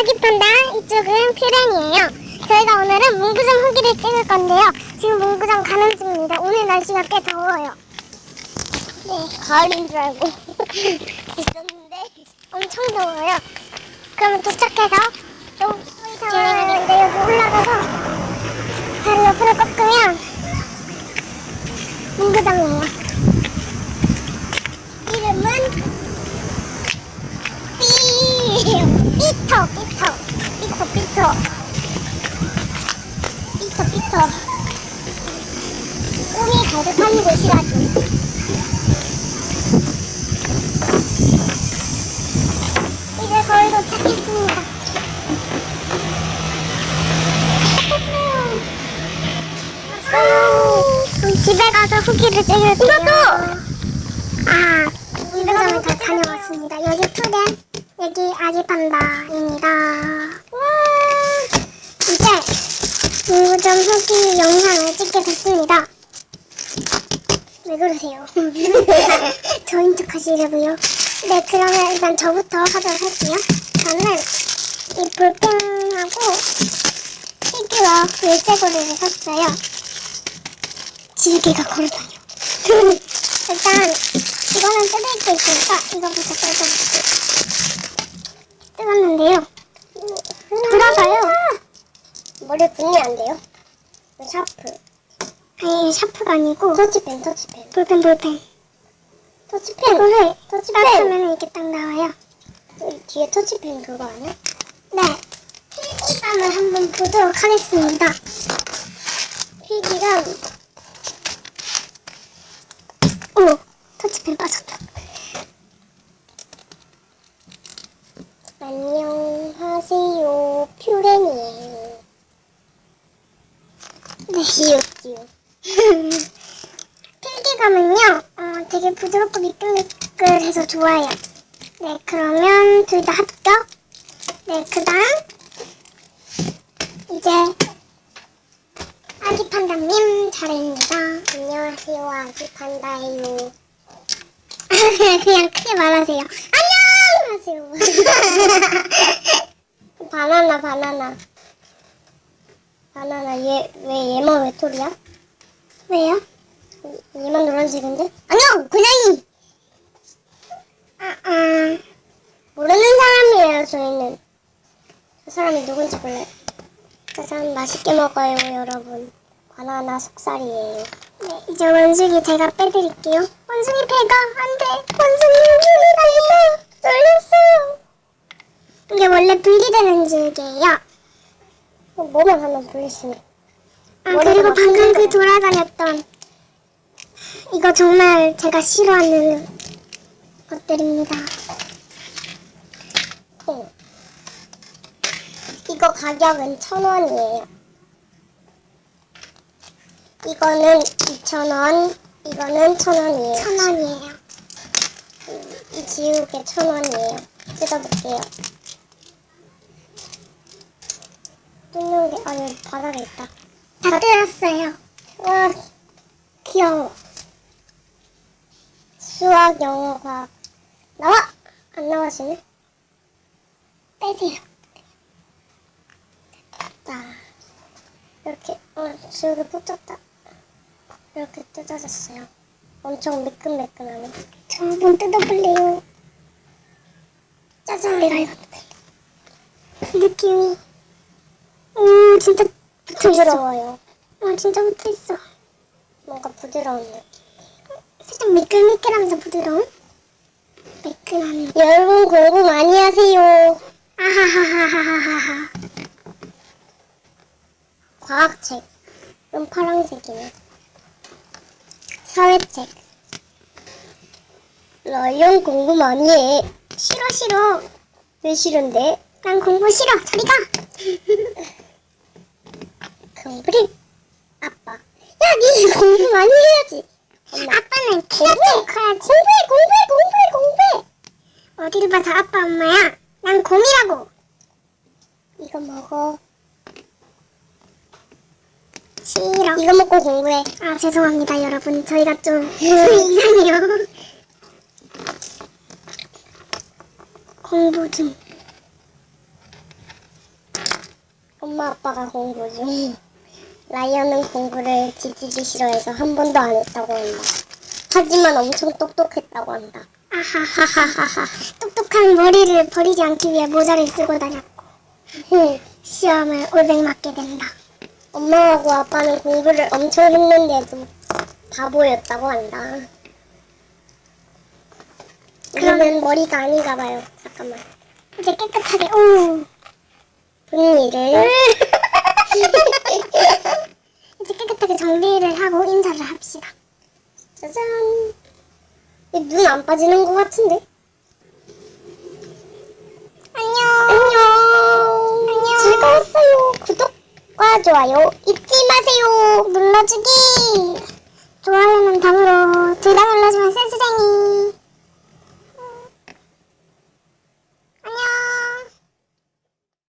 아기 판다, 이쪽은 퓨렌이에요. 저희가 오늘은 문구점 후기를 찍을 건데요. 지금 문구점 가는 중입니다. 오늘 날씨가 꽤 더워요. 네, 가을인 줄 알고 있었는데 엄청 더워요. 그러면 도착해서 좀 진행하는데 여기 올라가서 바로 옆으로 꺾으면 문구점이에요. 이름은 삐 삐터 삐터 삐터 삐터 삐터 꿈이 가득한 곳이라죠. 이제 거의 도착했습니다. 도착했어요. 왔어요. 그럼 집에 가서 후기를 찍을게요. 이것도! 아, 문구점을 다 다녀왔습니다. 여기 푸덴, 여기 아기 판다입니다. 와, 이제 문구점 후기 영상을 찍게 됐습니다. 왜 그러세요? 저인 척 하시려고요? 네, 그러면 일단 저부터 하도록 할게요. 저는 이 볼펜하고 피규어 일제고리를 샀어요. 지우개가 걸어다녀. 일단 이거는 뜯을 수 있으니까 이거부터 뜯어볼게요. 들어서요. 머리 분리 안 돼요? 샤프. 아니 샤프가 아니고 터치펜 터치펜. 볼펜 볼펜. 터치펜. 이거를 터치펜. 하면 이렇게 딱 나와요. 여기 뒤에 터치펜 그거 아니야? 네. 필기감을 한번 보도록 하겠습니다. 필기감. 오, 터치펜 빠졌다. 안녕하세요, 퓨렌이에요. 네. 지읒지읒. 필기감은요, 어, 되게 부드럽고 미끌미끌해서 좋아요. 네, 그러면 둘 다 합격. 네, 그 다음, 이제, 아기 판다님 차례입니다. 안녕하세요, 아기 판다예요. 그냥 크게 말하세요. 안녕! 하세요. 바나나, 바나나. 바나나, 얘, 왜 얘만 외톨이야? 왜요? 얘만 노란색인데? 안녕! 고양이! 아, 아. 모르는 사람이에요, 저희는. 저 사람이 누군지 몰라요. 짜잔, 맛있게 먹어요, 여러분. 바나나 속살이에요. 네, 이제 원숭이 제가 빼드릴게요. 원숭이 배가 안 돼. 원숭이 눈이 달려. 놀랐어요. 이게 원래 분리되는 지우개예요. 뭐만 하면 분리시네. 아, 그리고 방금 그 돌아다녔던 이거 정말 제가 싫어하는 것들입니다. 어. 이거 가격은 천 원이에요. 이거는 이천 원, 이거는 천 원이에요. 천 원이에요. 이 지우개 천 원이에요. 뜯어볼게요. 뜯는 게, 아, 여기 바닥에 있다. 다 뜯었어요. 와, 귀여워. 수학, 영어, 과학. 나와! 안 나와지네. 빼세요. 됐다. 이렇게, 어, 지우개 붙었다. 이렇게 뜯어졌어요. 엄청 매끈매끈하네. 저 한번 뜯어볼래요. 짜잔. 내가 이거 그 느낌이. 음, 진짜 부드러워요. 어, 진짜 붙어있어. 뭔가 부드러운 느낌. 살짝 미끌미끌하면서 부드러운? 매끈한. 여러분 공부 많이 하세요. 아하하하하하하. 과학책. 이건 파란색이네. 사회책. 라이언 공부 많이 해. 싫어 싫어. 왜 싫은데? 난 공부 싫어. 저리 가. 공부를 아빠. 야, 니 공부 많이 해야지. 엄마. 아빠는 키가 좀 커야지. 공부해, 공부해, 공부해, 공부해. 어디를 봐서 아빠 엄마야? 난 곰이라고. 이거 먹어. 싫어. 이거 먹고 공부해. 아, 죄송합니다, 여러분. 저희가 좀 이상해요. 공부 중. 엄마 아빠가 공부 중. 라이언은 공부를 지지기 싫어해서 한 번도 안 했다고 한다. 하지만 엄청 똑똑했다고 한다. 아하하하하하. 똑똑한 머리를 버리지 않기 위해 모자를 쓰고 다녔고. 흠, 시험을 올백 맞게 된다. 엄마하고 아빠는 공부를 엄청 했는데도 바보였다고 한다. 그러면 머리가 아닌가 봐요. 잠깐만. 이제 깨끗하게, 오. 분리를. 이제 깨끗하게 정리를 하고 인사를 합시다. 짜잔. 눈 안 빠지는 것 같은데? 안녕. 안녕. 안녕. 즐거웠어요. 구독과 좋아요 잊지 마세요. 눌러주기. 좋아요는 당으로